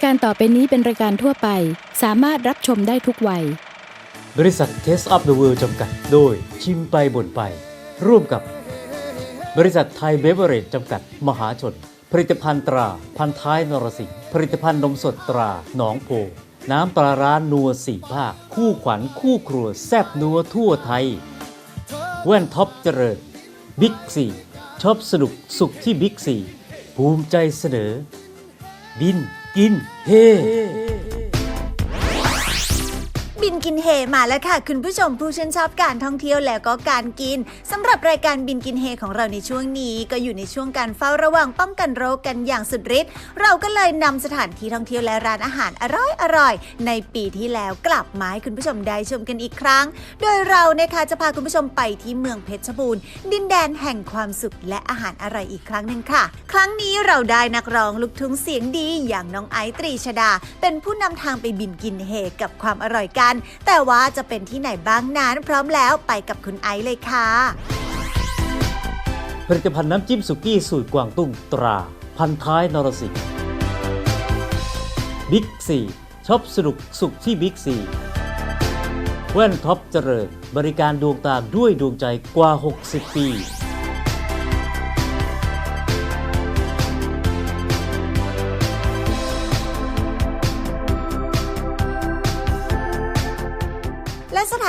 ายการต่อไปนี้เป็นรายการทั่วไป สามารถรับชมได้ทุกวัย บริษัท Taste of the World จำกัด โดยชิมไปบ่นไป ร่วมกับบริษัทไทยเบเวอร์เรจจำกัด มหาชน ผลิตภัณฑ์ตรา พันท้ายนรสิงห์ผลิตภัณฑ์นมสดตรา หนองโพ น้ำปลาร้านัวสี่ภาค คู่ขวัญคู่ครัว แซบนัวทั่วไทย แว่นท็อปเจริญบิ๊กซีชอบสนุกสุขที่บิ๊กซีภูมิใจเสนอ บิน กินเฮ บินกินเฮมาแล้วค่ะ คุณผู้ชมผู้ชื่นชอบการท่องเที่ยวแล้วก็การกินสำหรับรายการบินกินเฮของเราในช่วงนี้ ก็อยู่ในช่วงการเฝ้าระวังป้องกันโรคกันอย่างสุดฤทธิ์เราก็เลยนำสถานที่ท่องเที่ยวและร้านอาหารอร่อยอร่อยๆในปีที่แล้วกลับมาให้คุณผู้ชมได้ชมกันอีกครั้ง โดยเรานะคะจะพาคุณผู้ชมไปที่เมืองเพชรบูรณ์ดินแดนแห่งความสุขและอาหารอร่อยอีกครั้งหนึ่งค่ะ ครั้งนี้เราได้นักร้องลูกทุ่งเสียงดีอย่างน้องไอซ์ตรีชดา เป็นผู้นำทางไปบินกินเฮกับความอร่อยกันแต่ว่าจะเป็นที่ไหนบ้างนั้นพร้อมแล้วไปกับคุณไอซ์เลยค่ะ ผลิตภัณฑ์น้ำจิ้มสุกี้สูตรกวางตุ้งตรา พันท้ายนรสิงห์บิ๊กซีช็อปสนุกสุขที่บิ๊กซีแว่นท็อปเจริญ บริการดวงตาด้วยดวงใจกว่า 60 ปี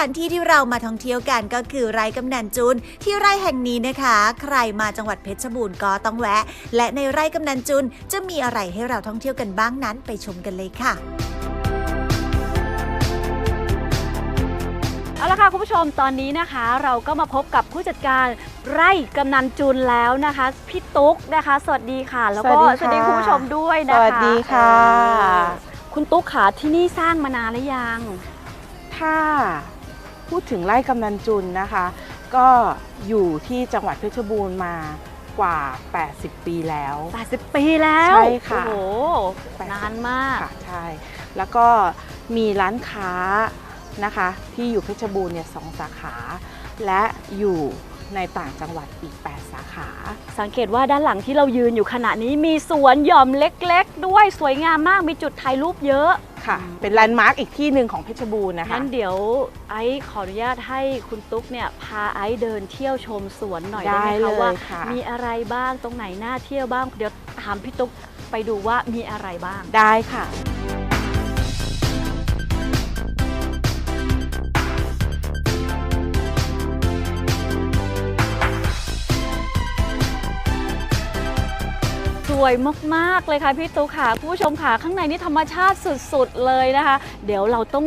านที่ที่เรามาท่องเที่ยวกันก็คือไร่กำนันจุน ที่ไร่แห่งนี้นะคะ ใครมาจังหวัดเพชรบูรณ์ก็ต้องแวะ และในไร่กำนันจุนจะมีอะไรให้เราท่องเที่ยวกันบ้างนั้นไปชมกันเลยค่ะเอาละค่ะคุณผู้ชมตอนนี้นะคะ เราก็มาพบกับผู้จัดการไร่กำนันจุนแล้วนะคะพี่ตุ๊กนะคะ สวัสดีค่ะ แล้วก็สวัสดีค่ะคุณผู้ชมด้วยนะคะสวัสดีค่ะเออคุณตุ๊กขาที่นี่สร้างมานานหรือยัง ถ้า พูดถึงไร่กำนันจุนนะคะ ก็อยู่ที่จังหวัดเพชรบูรณ์มากว่า 80 ปีแล้ว 80 ปีแล้วใช่ค่ะโอ้โห80นานมากค่ะใช่แล้วก็มีร้านค้านะคะ ที่อยู่เพชรบูรณ์เนี่ยสองสาขา และอยู่ในต่างจังหวัดอีก 8 สาขา สังเกตว่าด้านหลังที่เรายืนอยู่ขณะนี้มีสวนหย่อมเล็ก ๆ ด้วยสวยงามมากมีจุดถ่ายรูปเยอะ ค่ะ เป็นแลนด์มาร์กอีกที่หนึ่งของเพชรบูรณ์นะคะ งั้นเดี๋ยวไอซ์ขออนุญาตให้คุณตุ๊กเนี่ยพาไอซ์เดินเที่ยวชมสวนหน่อยได้ไหมได้เลคะยว่าค่ะมีอะไรบ้างตรงไหนน่าเที่ยวบ้าง เดี๋ยวถามพี่ตุ๊กไปดูว่ามีอะไรบ้าง ได้ค่ะ วยมากๆเลยค่ะพี่ตุ๊กค่ะคุณผู้ชมค่ะข้างในนี่ธรรมชาติสุดๆเลยนะคะ เดี๋ยวเราต้อง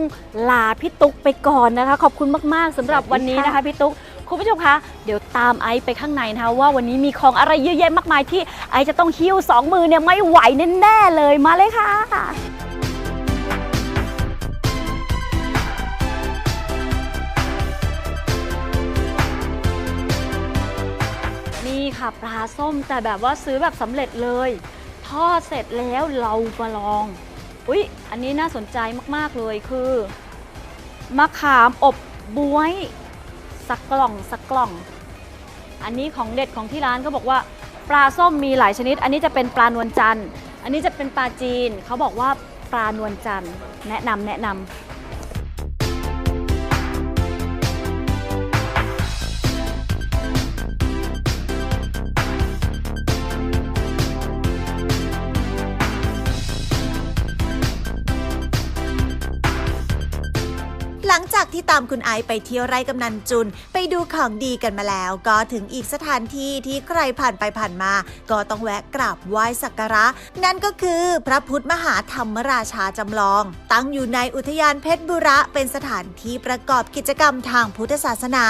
ลาพี่ตุ๊กไปก่อนนะคะ ขอบคุณมากๆสำหรับวันนี้นะคะพี่ตุ๊กคุณผู้ชมคะเดี๋ยวตามไอซ์ไปข้างในนะคะว่าวันนี้มีของอะไรเยอะแยะมากมายที่ไอซ์จะต้องหิ้วสองมือเนี่ยไม่ไหวแน่ๆเลยมาเลยค่ะ ค่ะปลาส้มแต่แบบว่าซื้อแบบสำเร็จเลย ทอดเสร็จแล้วเรามาลอง อุ๊ย อันนี้น่าสนใจมากๆเลยคือมะขามอบบวยสักกล่องสักกล่อง อันนี้ของเด็ดของที่ร้านเขาบอกว่าปลาส้มมีหลายชนิด อันนี้จะเป็นปลานวลจันทร์อันนี้จะเป็นปลาจีน เขาบอกว่าปลานวลจันทร์แนะนำแนะนำ ที่ตามคุณไอไปเที่ยวไร่กำนันจุน ไปดูของดีกันมาแล้ว ก็ถึงอีกสถานที่ที่ใครผ่านไปผ่านมา ก็ต้องแวะกราบไหว้สักการะ นั่นก็คือพระพุทธมหาธรรมราชาจำลอง ตั้งอยู่ในอุทยานเพชรบุระเป็นสถานที่ประกอบกิจกรรมทางพุทธศาสนา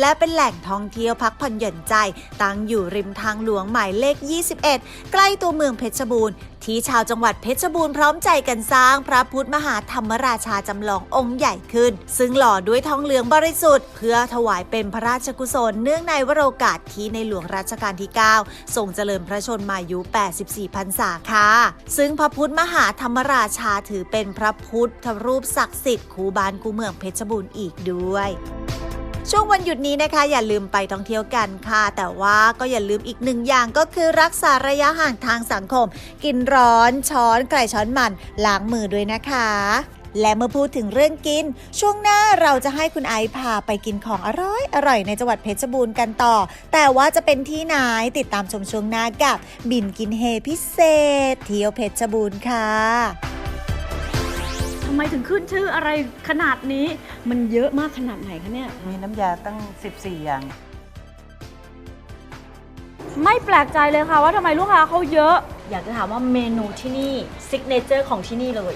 และเป็นแหล่งท่องเที่ยวพักผ่อนหย่อนใจ ตั้งอยู่ริมทางหลวงหมายเลข 21 ใกล้ตัวเมืองเพชรบูรณ์ ที่ชาวจังหวัดเพชรบูรณ์พร้อมใจกันสร้างพระพุทธมหาธรรมราชาจำลององค์ใหญ่ขึ้น ซึ่งหล่อด้วยทองเหลืองบริสุทธิ์ เพื่อถวายเป็นพระราชกุศลเนื่องในวโรกาสที่ในหลวงรัชกาลที่ 9 ทรงเจริญพระชนมายุ 84พรรษาค่ะ ซึ่งพระพุทธมหาธรรมราชาถือเป็นพระพุทธรูปศักดิ์สิทธิ์คูบานคูเมืองเพชรบูรณ์อีกด้วย ช่วงวันหยุดนี้นะคะ อย่าลืมไปท่องเที่ยวกันค่ะ แต่ว่าก็อย่าลืมอีกหนึ่งอย่างก็คือรักษาระยะห่างทางสังคม กินร้อนช้อนไก่ช้อนมันล้างมือด้วยนะคะและเมื่อพูดถึงเรื่องกิน ช่วงหน้าเราจะให้คุณไอซ์พาไปกินของอร่อยอร่อยในจังหวัดเพชรบูรณ์กันต่อ แต่ว่าจะเป็นที่ไหนติดตามชมช่วงหน้ากับ บินกินเฮพิเศษ เที่ยวเพชรบูรณ์ค่ะำไมถึงขึ้นชื่ออะไรขนาดนี้ มันเยอะมากขนาดไหนคะเนี่ย มีน้ำยาตั้ง 14 อย่าง ไม่แปลกใจเลยค่ะว่าทำไมลูกค้าเขาเยอะ อยากจะถามว่าเมนูที่นี่ซิกเนเจอร์ของที่นี่เลย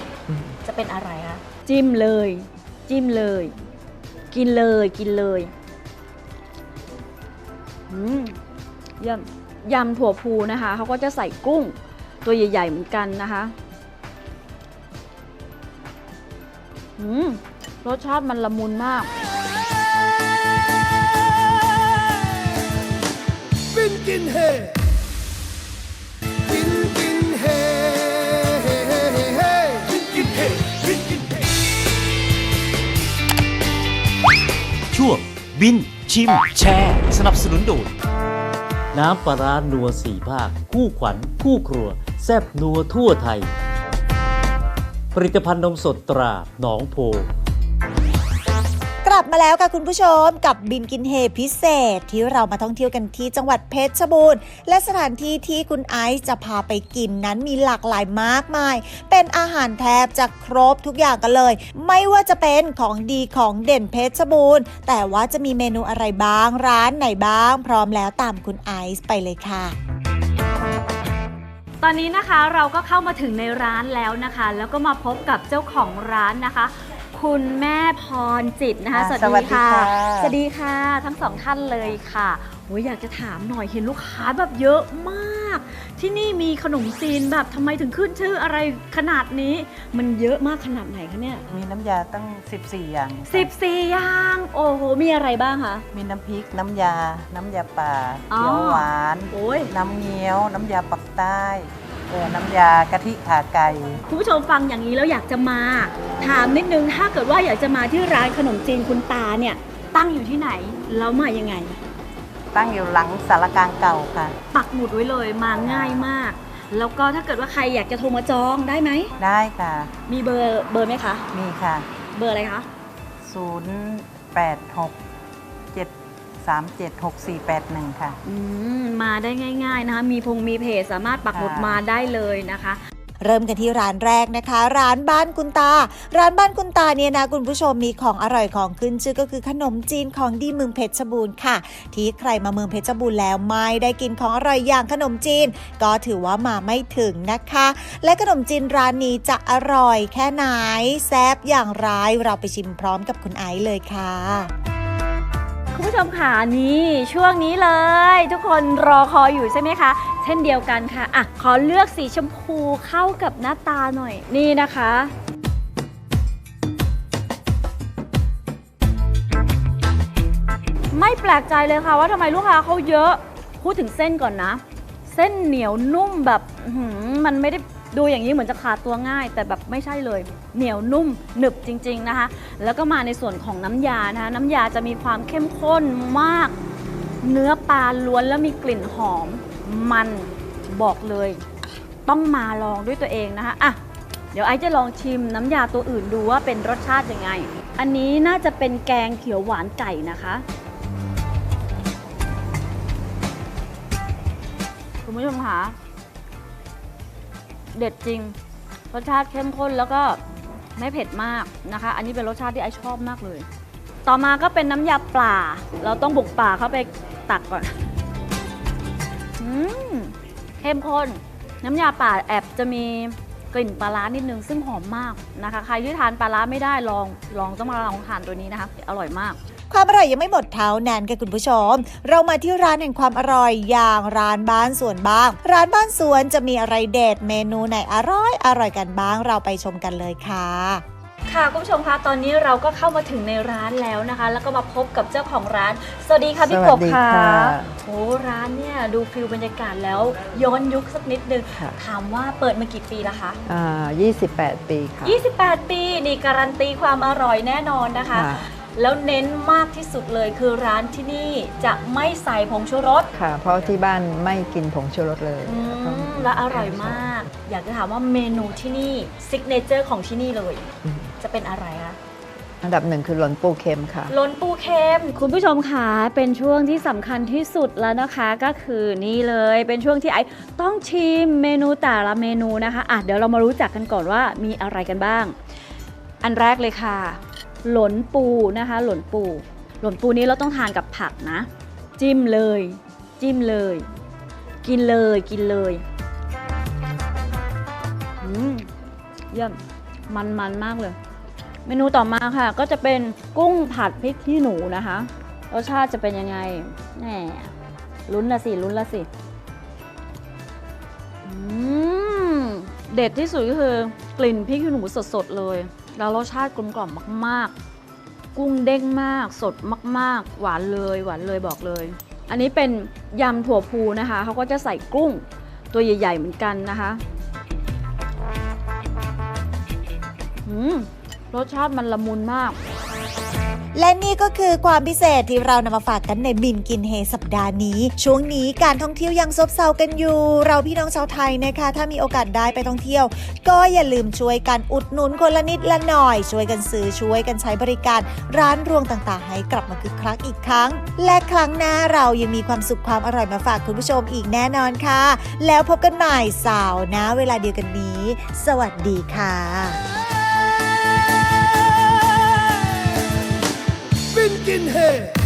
จะเป็นอะไรคะจิ้มเลย จิ้มเลย กินเลยกินเลยอืมเยี่ยมยำถั่วพูนะคะเขาก็จะใส่กุ้งตัวใหญ่ ๆ เหมือนกันนะคะ รสชาติมันละมุนมาก บินกินเฮบินกินเฮบินกินเฮบินกินเฮช่วงบินชิมแชร์สนับสนุนโดยน้ำปลาร้านัวสี่ภาค คู่ขวัญคู่ครัว แซบนัวทั่วไทย ผลิตภัณฑ์นมสดตราหนองโพกลับมาแล้วค่ะคุณผู้ชมกับบินกินเฮพิเศษที่เรามาท่องเที่ยวกันที่จังหวัดเพชรบูรณ์ และสถานที่ที่คุณไอซ์จะพาไปกินนั้นมีหลากหลายมากมาย เป็นอาหารแทบจะครบทุกอย่างกันเลย ไม่ว่าจะเป็นของดีของเด่นเพชรบูรณ์ แต่ว่าจะมีเมนูอะไรบ้างร้านไหนบ้าง พร้อมแล้วตามคุณไอซ์ไปเลยค่ะ ตอนนี้นะคะเราก็เข้ามาถึงในร้านแล้วนะคะ แล้วก็มาพบกับเจ้าของร้านนะคะ คุณแม่พรจิตนะคะอ่าสวัสสวัดีสดีค่ะค่ะ สวัสดีค่ะ ทั้งสองท่านเลยค่ะ โอ้ยอยากจะถามหน่อยเห็นลูกค้าแบบเยอะมาก ที่นี่มีขนมจีนแบบทำไมถึงขึ้นชื่ออะไรขนาดนี้ มันเยอะมากขนาดไหนคะเนี่ยมีน้ำยาตั้ง 14 อย่าง14อย่าง โอ้โหมีอะไรบ้างคะ มีน้ำพริก น้ำยา น้ำยาป่าอ๋อเขียวหวาน โอ้ย น้ำเงี้ยว น้ำยาปักใต้เออน้ำยากะทิขาไก่ คุณผู้ชมฟังอย่างนี้แล้วอยากจะมา ถามนิดนึงถ้าเกิดว่าอยากจะมาที่ร้านขนมจีนคุณตาเนี่ย ตั้งอยู่ที่ไหนแล้วมายังไง ตั้งอยู่หลังสารกลางเก่าค่ะ ปักหมุดไว้เลยมาง่ายมาก แล้วก็ถ้าเกิดว่าใครอยากจะโทรมาจองได้ไหม ได้ค่ะ มีเบอร์เบอร์ไหมคะ มีค่ะ เบอร์อะไรคะ 0867376481 ค่ะ อืม มาได้ง่าย ๆนะคะ มีพงมีเพจสามารถปักหมุดค่ะ มาได้เลยนะคะ เริ่มกันที่ร้านแรกนะคะ ร้านบ้านคุณตา ร้านบ้านคุณตาเนี่ยนะคุณผู้ชมมีของอร่อยของขึ้นชื่อก็คือขนมจีนของดีเมืองเพชรบูรณ์ค่ะ ที่ใครมาเมืองเพชรบูรณ์แล้วไม่ได้กินของอร่อยอย่างขนมจีน ก็ถือว่ามาไม่ถึงนะคะ และขนมจีนร้านนี้จะอร่อยแค่ไหนแซบอย่างไรเราไปชิมพร้อมกับคุณไอซ์เลยค่ะ คุณผู้ชมค่ะนี่ช่วงนี้เลย ทุกคนรอคอยอยู่ใช่ไหมคะ เช่นเดียวกันค่ะอะขอเลือกสีชมพูเข้ากับหน้าตาหน่อยนี่นะคะไม่แปลกใจเลยค่ะว่าทำไมลูกค้าเขาเยอะ พูดถึงเส้นก่อนนะ เส้นเหนียวนุ่มแบบมันไม่ได้ ดูอย่างนี้เหมือนจะขาดตัวง่าย แต่แบบไม่ใช่เลย เหนียวนุ่มหนึบจริง ๆนะคะ แล้วก็มาในส่วนของน้ำยานะคะน้ำยาจะมีความเข้มข้นมาก เนื้อปลาล้วนแล้วมีกลิ่นหอมมันบอกเลย ต้องมาลองด้วยตัวเองนะคะอะเดี๋ยวไอจะลองชิมน้ำยาตัวอื่นดูว่าเป็นรสชาติยังไง อันนี้น่าจะเป็นแกงเขียวหวานไก่นะคะ คุณผู้ชมคะ เด็ดจริง รสชาติเข้มข้นแล้วก็ไม่เผ็ดมากนะคะ อันนี้เป็นรสชาติที่ไอชอบมากเลย ต่อมาก็เป็นน้ำยาปลา เราต้องบุกป่าเข้าไปตักก่อนอืมเข้มข้น น้ำยาป่าแอบจะมีกลิ่นปลาร้านิดนึงซึ่งหอมมากนะคะ ใครที่ทานปลาร้าไม่ได้ลองลองต้องมาลองทานตัวนี้นะคะ อร่อยมาก ความอร่อยยังไม่หมดเท่านั้นค่ะคุณผู้ชม เรามาที่ร้านแห่งความอร่อยอย่างร้านบ้านสวนบ้าง ร้านบ้านสวนจะมีอะไรเด็ดเมนูไหนอร่อยอร่อยกันบ้างเราไปชมกันเลยค่ะค่ะคุณผู้ชมคะตอนนี้เราก็เข้ามาถึงในร้านแล้วนะคะ แล้วก็มาพบกับเจ้าของร้าน สวัสดีค่ะพี่สกวับสดีค่ะค่ะโอ้ร้านเนี่ยดูฟิลบรรยากาศแล้วย้อนยุคสักนิดนึงค่ะถามว่าเปิดมากี่ปีแล้วคะอ่า28 ปีค่ะ 28 ปีนี่การันตีความอร่อยแน่นอนนะคะค่ะ แล้วเน้นมากที่สุดเลยคือร้านที่นี่จะไม่ใส่ผงชูรส ค่ะ เพราะที่บ้านไม่กินผงชูรสเลยอืมและอร่อยมาก อยากจะถามว่าเมนูที่นี่ซิกเนเจอร์ของที่นี่เลยจะเป็นอะไรคะ อันดับหนึ่งคือหล่นปูเค็มค่ะ ล้นปูเค็ม คุณผู้ชมคะเป็นช่วงที่สำคัญที่สุดแล้วนะคะก็คือนี่เลยเป็นช่วงที่ไอต้องชิมเมนูแต่ละเมนูนะคะอะเดี๋ยวเรามารู้จักกันก่อนว่ามีอะไรกันบ้าง อันแรกเลยค่ะ หลนปูนะคะ หลนปู หลนปูนี้เราต้องทานกับผักนะ จิ้มเลย จิ้มเลย กินเลยกินเลยอืมเยี่ยมมันมันมากเลย เมนูต่อมาค่ะ ก็จะเป็นกุ้งผัดพริกขี้หนูนะคะรสชาติจะเป็นยังไงแหมลุ้นละสิลุ้นละสิอืมเด็ดที่สุดก็คือกลิ่นพริกขี้หนูสดๆเลย แล้วรสชาติกลมกล่อมมาก ๆ กุ้งเด้งมาก สดมาก ๆ หวานเลยหวานเลยบอกเลย อันนี้เป็นยำถั่วพูนะคะเขาก็จะใส่กุ้งตัวใหญ่ ๆ เหมือนกันนะคะรสชาติมันละมุนมาก และนี่ก็คือความพิเศษที่เรานำมาฝากกันในบินกินเฮสัปดาห์นี้ ช่วงนี้การท่องเที่ยวยังซบเซากันอยู่ เราพี่น้องชาวไทยนะคะ ถ้ามีโอกาสได้ไปท่องเที่ยว ก็อย่าลืมช่วยกันอุดหนุนคนละนิดละหน่อย ช่วยกันซื้อช่วยกันใช้บริการ ร้านรวงต่างๆ ให้กลับมาคึกคักอีกครั้ง และครั้งหน้าเรายังมีความสุขความอร่อยมาฝากคุณผู้ชมอีกแน่นอนค่ะ แล้วพบกันใหม่เสาร์นะ เวลาเดียวกันนี้ สวัสดีค่ะ लेकिन है